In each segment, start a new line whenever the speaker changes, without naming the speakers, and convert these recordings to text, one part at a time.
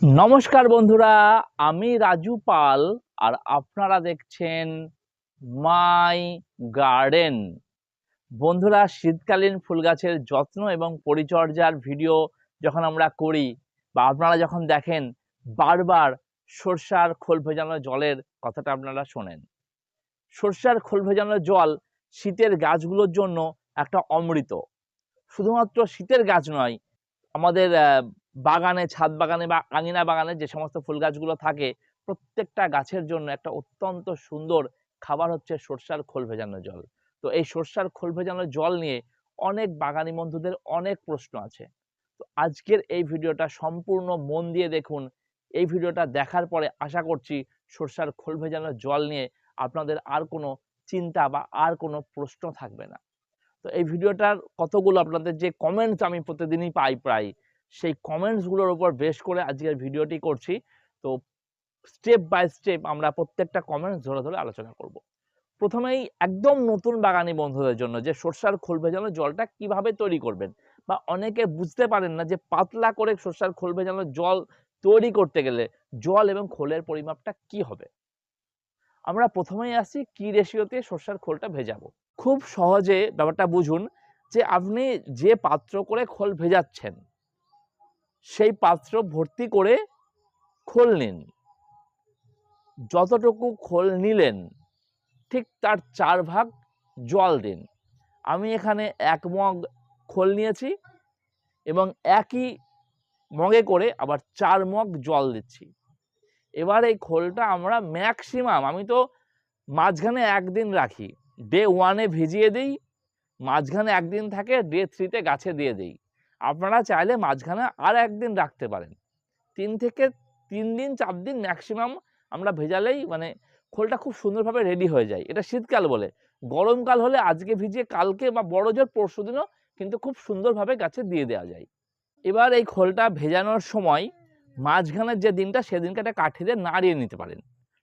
নমস্কার বন্ধুরা, আমি রাজু পাল আর আপনারা দেখছেন মাই গার্ডেন। বন্ধুরা, শীতকালীন ফুল গাছের যত্ন এবং পরিচর্যার ভিডিও যখন আমরা করি বা আপনারা যখন দেখেন, বারবার সর্ষার খোল ভেজানো জলের কথাটা আপনারা শোনেন। সর্ষার খোল ভেজানো জল শীতের গাছগুলোর জন্য একটা অমৃত। শুধুমাত্র শীতের গাছ নয়, আমাদের বাগানে, ছাদ বাগানে বা আঙিনা বাগানে যে সমস্ত ফুল গাছগুলো থাকে, প্রত্যেকটা গাছের জন্য একটা অত্যন্ত সুন্দর খাবার হচ্ছে সর্ষার খোল ভেজানো জল। তো এই সর্ষার খোল ভেজানো জল নিয়ে অনেক বাগানি বন্ধুদের অনেক প্রশ্ন আছে। তো আজকের এই ভিডিওটা সম্পূর্ণ মন দিয়ে দেখুন। এই ভিডিওটা দেখার পরে আশা করছি সর্ষার খোল ভেজানো জল নিয়ে আপনাদের আর কোনো চিন্তা বা আর কোনো প্রশ্ন থাকবে না। তো এই ভিডিওটার কতগুলো আপনাদের যে কমেন্টস আমি প্রতিদিনই পাই প্রায় সেই কমেন্টসগুলোর উপর বেশ করে আজকের ভিডিওটি করছি। তো স্টেপ বাই স্টেপ আমরা প্রত্যেকটা কমেন্টস ধরে ধরে আলোচনা করব। প্রথমেই একদম নতুন বাগানি বন্ধুদের জন্য যে সর্ষার খোল ভেজানো জলটা কীভাবে তৈরি করবেন বা অনেকে বুঝতে পারেন না যে পাতলা করে সর্ষার খোল ভেজানো জল তৈরি করতে গেলে জল এবং খোলের পরিমাপটা কি হবে? আমরা প্রথমেই আসি কি রেশিওতে সর্ষার খোলটা ভেজাবো। খুব সহজে ব্যাপারটা বুঝুন যে আপনি যে পাত্র করে খোল ভেজাচ্ছেন সেই পাত্র ভর্তি করে খোল নিন। যতটুকু খোল নিলেন, ঠিক তার চার ভাগ জল দিন। আমি এখানে এক মগ খোল নিয়েছি এবং একই মগে করে আবার চার মগ জল দিচ্ছি। এবার এই খোলটা আমরা ম্যাক্সিমাম, আমি তো মাঝখানে একদিন রাখি, ডে ওয়ানে ভিজিয়ে দিই, মাঝখানে একদিন থাকে, ডে থ্রিতে গাছে দিয়ে দিই। আপনারা চাইলে মাঝখানে আর একদিন রাখতে পারেন। তিন থেকে তিন দিন, চার দিন ম্যাক্সিমাম আমরা ভেজালেই মানে খোলটা খুব সুন্দরভাবে রেডি হয়ে যায়। এটা শীতকাল বলে। গরমকাল হলে আজকে ভিজিয়ে কালকে বা বড় জোর পরশু দিনও কিন্তু খুব সুন্দরভাবে গাছে দিয়ে দেওয়া যায়। এবার এই খোলটা ভেজানোর সময় মাঝখানের যে দিনটা, সেদিনকে একটা কাঠি দিয়ে নাড়িয়ে নিতে পারেন।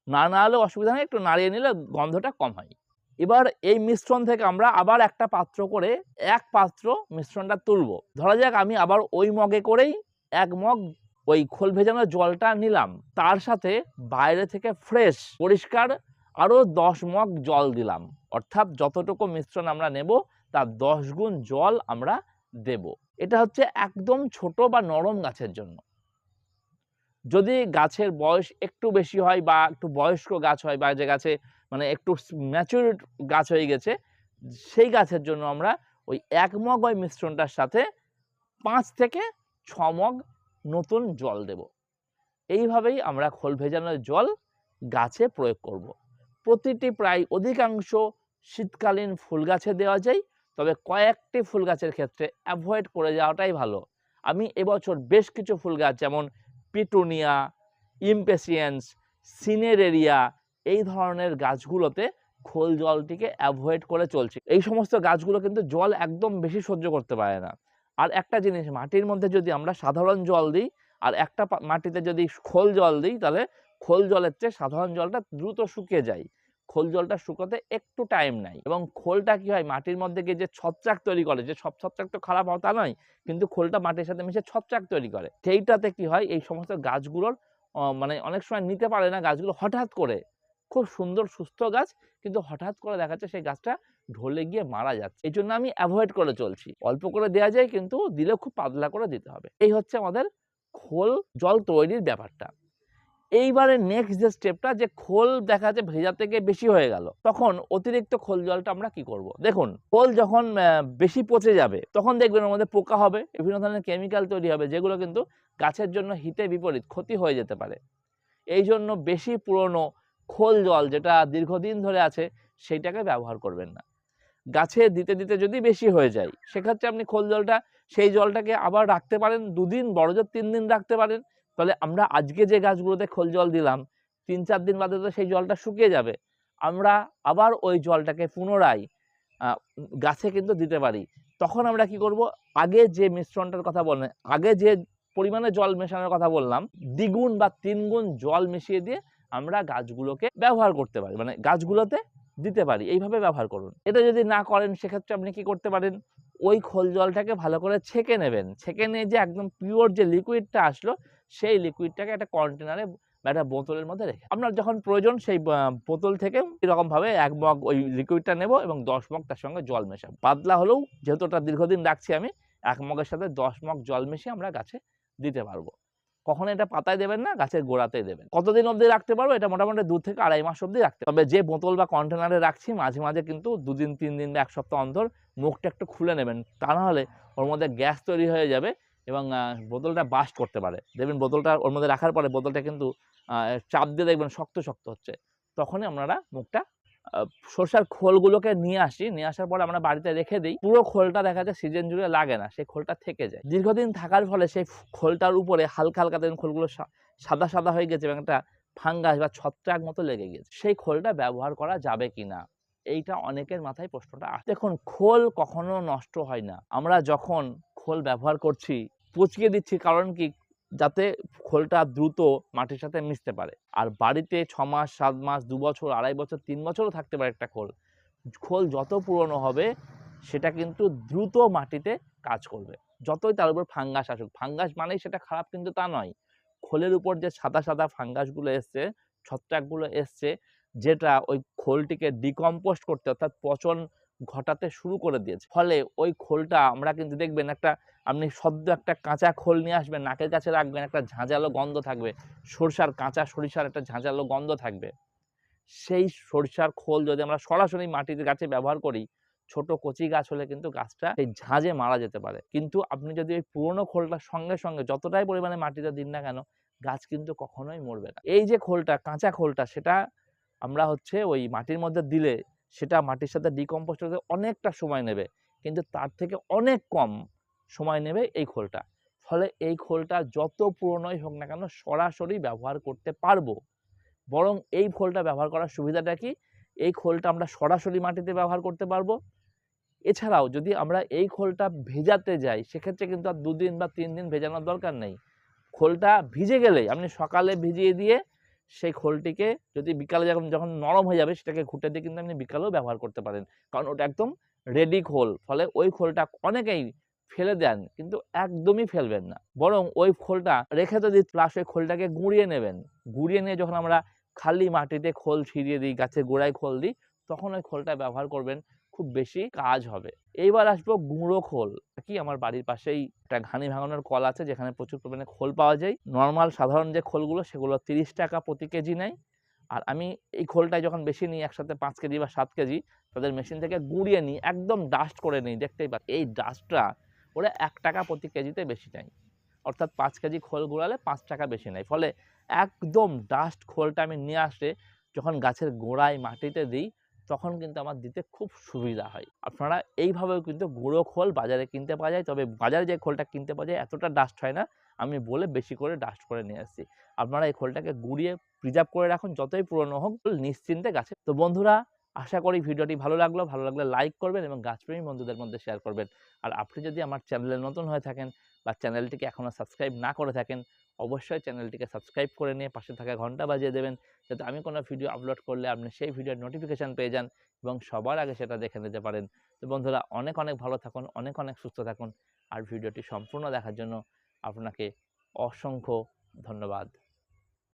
না নাড়লে অসুবিধা নেই, একটু নাড়িয়ে নিলে গন্ধটা কম হয়। এবার এই মিশ্রণ থেকে আমরা আবার একটা পাত্র করে এক পাত্র মিশ্রণটা তুলব। ধরা যাক আমি আবার ওই মগে করেই এক মগ ওই খোল ভেজানো জলটা নিলাম। তার সাথে বাইরে থেকে ফ্রেশ, পরিষ্কার আরও দশ মগ জল দিলাম। অর্থাৎ যতটুকু মিশ্রণ আমরা নেব, তার দশ গুণ জল আমরা দেব। এটা হচ্ছে একদম ছোট বা নরম গাছের জন্য। যদি গাছের বয়স একটু বেশি হয় বা একটু বয়স্ক গাছ হয় বা যে গাছে মানে একটু ম্যাচুর গাছ হয়ে গেছে, সেই গাছের জন্য আমরা ওই এক মগ ওই মিশ্রণটার সাথে পাঁচ থেকে ছ মগ নতুন জল দেব এইভাবেই আমরা খোল ভেজানোর জল গাছে প্রয়োগ করব। প্রতিটি প্রায় অধিকাংশ শীতকালীন ফুল গাছে দেওয়া যায়, তবে কয়েকটি ফুল গাছের ক্ষেত্রে অ্যাভয়েড করে যাওয়াটাই ভালো আমি এবছর বেশ কিছু ফুল গাছ যেমন পিটুনিয়া, ইম্পেসিয়েন্স, সিনেরেরিয়া এই ধরনের গাছগুলোতে খোল জলটিকে অ্যাভয়েড করে চলছে। এই সমস্ত গাছগুলো কিন্তু জল একদম বেশি সহ্য করতে পারে না। আর একটা জিনিস, মাটির মধ্যে যদি আমরা সাধারণ জল দিই আর একটা মাটিতে যদি খোল জল দিই, তাহলে খোল জলের চেয়ে সাধারণ জলটা দ্রুত শুকিয়ে যায়। খোল জলটা শুকোতে একটু টাইম নেয়। এবং খোলটা কি হয়? মাটির মধ্যে গিয়ে যে ছত্রাক তৈরি করে, যে সব ছত্রাক তো খারাপ হয় তা নয়, কিন্তু খোলটা মাটির সাথে মিশে ছত্রাক তৈরি করে। সেইটাতে কি হয়? এই সমস্ত গাছগুলোর মানে অনেক সময় নিতে পারে না গাছগুলো হঠাৎ করে। খুব সুন্দর সুস্থ গাছ, কিন্তু হঠাৎ করে দেখা যাচ্ছে সেই গাছটা ঢলে গিয়ে মারা যাচ্ছে। এই জন্য আমি অ্যাভয়েড করে চলছি। অল্প করে দেওয়া যায়, কিন্তু দিলে খুব পাতলা করে দিতে হবে। এই হচ্ছে আমাদের খোল জল তৈরির ব্যাপারটা। এইবারে নেক্সট যে স্টেপটা যে খোল দেখা যাচ্ছে ভেজা থেকে বেশি হয়ে গেল, তখন অতিরিক্ত খোল জলটা আমরা কি করব? দেখুন, খোল যখন বেশি পচে যাবে, তখন দেখবেন মধ্যে পোকা হবে, বিভিন্ন ধরনের কেমিক্যাল তৈরি হবে, যেগুলো কিন্তু গাছের জন্য হিতে বিপরীত, ক্ষতি হয়ে যেতে পারে। এই জন্য বেশি পুরনো খোল জল যেটা দীর্ঘদিন ধরে আছে, সেইটাকে ব্যবহার করবেন না। গাছে দিতে দিতে যদি বেশি হয়ে যায়, সেক্ষেত্রে আপনি খোল জলটা, সেই জলটাকে আবার রাখতে পারেন, দুদিন, বড় জোর তিন দিন রাখতে পারেন তাহলে আমরা আজকে যে গাছগুলোতে খোল জল দিলাম, তিন চার দিন বাদে তো সেই জলটা শুকিয়ে যাবে। আমরা আবার ওই জলটাকে পুনরায় গাছে কিন্তু দিতে পারি। তখন আমরা কি করব? আগে যে মিশ্রণটার কথা বললেন, আগে যে পরিমাণে জল মেশানোর কথা বললাম, দ্বিগুণ বা তিনগুণ জল মিশিয়ে দিয়ে আমরা গাছগুলোকে ব্যবহার করতে পারি। মানে গাছগুলোতে দিতে পারি। এইভাবে ব্যবহার করুন। এটা যদি না করেন, সেক্ষেত্রে আপনি কি করতে পারেন? ওই খোল জলটাকে ভালো করে ছেঁকে নেবেন। ছেঁকে নিয়ে যে একদম পিওর যে লিকুইডটা আসলো, সেই লিকুইডটাকে একটা কন্টেনারে বা একটা বোতলের মধ্যে রেখে আপনার যখন প্রয়োজন সেই বোতল থেকে এরকমভাবে এক মগ ওই লিকুইডটা নেব এবং দশ মগ তার সঙ্গে জল মেশাবো। পাতলা হলেও যেহেতু ওটা দীর্ঘদিন রাখছি আমি, এক মগের সাথে দশ মগ জল মিশিয়ে আমরা গাছে দিতে পারব। কখনো এটা পাতায় দেবেন না, গাছের গোড়াতেই দেবেন। কতদিন অবধি রাখতে পারব এটা মোটামুটি দু থেকে আড়াই মাস অবধি রাখতে তবে যে বোতল বা কন্টেনারে রাখছি, মাঝে মাঝে কিন্তু দুদিন, তিন দিন বা এক সপ্তাহ অন্তর মুখটা একটু খুলে নেবেন। তা না হলে ওর মধ্যে গ্যাস তৈরি হয়ে যাবে এবং বোতলটা বাস্ট করতে পারে। দেখবেন বোতলটা ওর মধ্যে রাখার পরে বোতলটা কিন্তু চাপ দিয়ে দেখবেন শক্ত শক্ত হচ্ছে। তখনই আপনারা মুখটা সরষার খোলগুলোকে নিয়ে আসি। নিয়ে আসার পরে আমরা বাড়িতে রেখে দিই। পুরো খোলটা দেখা যায় সিজন জুড়ে লাগে না, সেই খোলটা থেকে যায়। দীর্ঘদিন থাকার ফলে সেই খোলটার উপরে হালকা হালকা দেখবেন খোলগুলো সাদা সাদা হয়ে গেছে এবং একটা ফাঙ্গাস বা ছত্রাক মতো লেগে গেছে। সেই খোলটা ব্যবহার করা যাবে কি না এইটা অনেকের মাথায় প্রশ্নটা আসে, দেখুন, খোল কখনো নষ্ট হয় না। আমরা যখন খোল ব্যবহার করছি পচিয়ে দিচ্ছি। কারণ কি? যাতে খোলটা দ্রুত মাটির সাথে মিশতে পারে। আর বাড়িতে ছ মাস সাত মাস দু বছর আড়াই বছর, তিন বছরও থাকতে পারে একটা খোল। খোল যত পুরনো হবে, সেটা কিন্তু দ্রুত মাটিতে কাজ করবে। যতই তার উপর ফাঙ্গাস আসুক। ফাঙ্গাস মানেই সেটা খারাপ কিন্তু তা নয়। খোলের উপর যে সাদা সাদা ফাঙ্গাসগুলো এসছে, ছত্রাকগুলো এসছে, যেটা ওই খোলটিকে ডিকম্পোস্ট করতে অর্থাৎ পচন ঘটাতে শুরু করে দিয়েছে। ফলে ওই খোলটা আমরা কিন্তু দেখবেন একটা, আপনি সদ্য একটা কাঁচা খোল নিয়ে আসবেন, নাকের কাছে রাখবেন, একটা ঝাঁঝালো গন্ধ থাকবে, সরষার কাঁচা সরিষার একটা ঝাঁঝালো গন্ধ থাকবে। সেই সরিষার খোল যদি আমরা সরাসরি মাটির গাছে ব্যবহার করি, ছোট কচি গাছ হলে কিন্তু গাছটা সেই ঝাঁঝে মারা যেতে পারে। কিন্তু আপনি যদি ওই পুরনো খোলটার সঙ্গে সঙ্গে যতটাই পরিমাণে মাটিতে দিন না কেন, গাছ কিন্তু কখনোই মরবে না। এই যে খোলটা, কাঁচা খোলটা, সেটা আমরা হচ্ছে ওই মাটির মধ্যে দিলে সেটা মাটির সাথে ডিকম্পোস্ট হতে অনেকটা সময় নেবে, কিন্তু তার থেকে অনেক কম সময় নেবে এই খোলটা। ফলে এই খোলটা যত পুরনোই হোক না কেন সরাসরি ব্যবহার করতে পারব। বরং এই খোলটা ব্যবহার করার সুবিধাটা কি? এই খোলটা আমরা সরাসরি মাটিতে ব্যবহার করতে পারব। এছাড়াও যদি আমরা এই খোলটা ভেজাতে যাই, সেক্ষেত্রে কিন্তু আর দুদিন বা তিন দিন ভেজানোর দরকার নেই। খোলটা ভিজে গেলেই, আপনি সকালে ভিজিয়ে দিয়ে সেই খোলটিকে যদি বিকালে যখন যখন নরম হয়ে যাবে সেটাকে ঘুটে দিয়ে কিন্তু আপনি বিকালেও ব্যবহার করতে পারেন। কারণ ওটা একদম রেডি খোল। ফলে ওই খোলটা অনেকেই ফেলে দেন, কিন্তু একদমই ফেলবেন না। বরং ওই খোলটা রেখে দিই প্লাস ওই খোলটাকে গুঁড়িয়ে নেবেন, গুঁড়িয়ে নিয়ে যখন আমরা খালি মাটিতে খোল ছিঁড়িয়ে দিই গাছের গোড়ায় খোল দিই, তখন ওই খোলটা ব্যবহার করবেন খুব বেশি কাজ হবে। এইবার আসব গুঁড়ো খোল। কি? আমার বাড়ির পাশেই একটা ঘানি ভাঙানোর কল আছে, যেখানে প্রচুর পরিমাণে খোল পাওয়া যায়। নর্মাল সাধারণ যে খোলগুলো, সেগুলো তিরিশ টাকা প্রতি কেজি নেয়। আর আমি এই খোলটাই যখন বেশি নিই, একসাথে পাঁচ কেজি বা সাত কেজি, তাদের মেশিন থেকে গুঁড়িয়ে নিই, একদম ডাস্ট করে নিই, দেখতেই পাচ্ছি এই ডাস্টটা ওরা এক টাকা প্রতি কেজিতে বেশি নেয়। অর্থাৎ পাঁচ কেজি খোল গুঁড়ালে পাঁচ টাকা বেশি নেয়। ফলে একদম ডাস্ট খোলটা আমি নিয়ে আসে যখন গাছের গোড়ায় মাটিতে দিই তখন কিন্তু আমার দিতে খুব সুবিধা হয়। আপনারা এইভাবেও কিন্তু গুঁড়ো খোল বাজারে কিনতে পাওয়া যায়, তবে বাজারে যে খোলটা কিনতে পাওয়া যায় এতটা ডাস্ট হয় না, আমি বলে বেশি করে ডাস্ট করে নিয়ে আসছি। আপনারা এই খোলটাকে গুঁড়িয়ে প্রিজার্ভ করে রাখুন, যতই পুরনো হোক, নিশ্চিন্তে গাছে। তো বন্ধুরা, আশা করি ভিডিওটি ভালো লাগল। ভালো লাগলে লাইক করবেন এবং গাছপ্রেমী বন্ধুদের মধ্যে শেয়ার করবেন। আর আপনি যদি আমার চ্যানেলে নতুন হয়ে থাকেন বা চ্যানেলটিকে এখনও সাবস্ক্রাইব না করে থাকেন অবশ্যই চ্যানেলটিকে সাবস্ক্রাইব করে নিয়ে পাশে থাকা ঘণ্টা বাজিয়ে দেবেন, যাতে আমি কোনো ভিডিও আপলোড করলে আপনি সেই ভিডিওর নোটিফিকেশান পেয়ে যান এবং সবার আগে সেটা দেখে নিতে পারেন। তো বন্ধুরা, অনেক অনেক ভালো থাকুন, অনেক অনেক সুস্থ থাকুন। আর ভিডিওটি সম্পূর্ণ দেখার জন্য আপনাকে অসংখ্য ধন্যবাদ।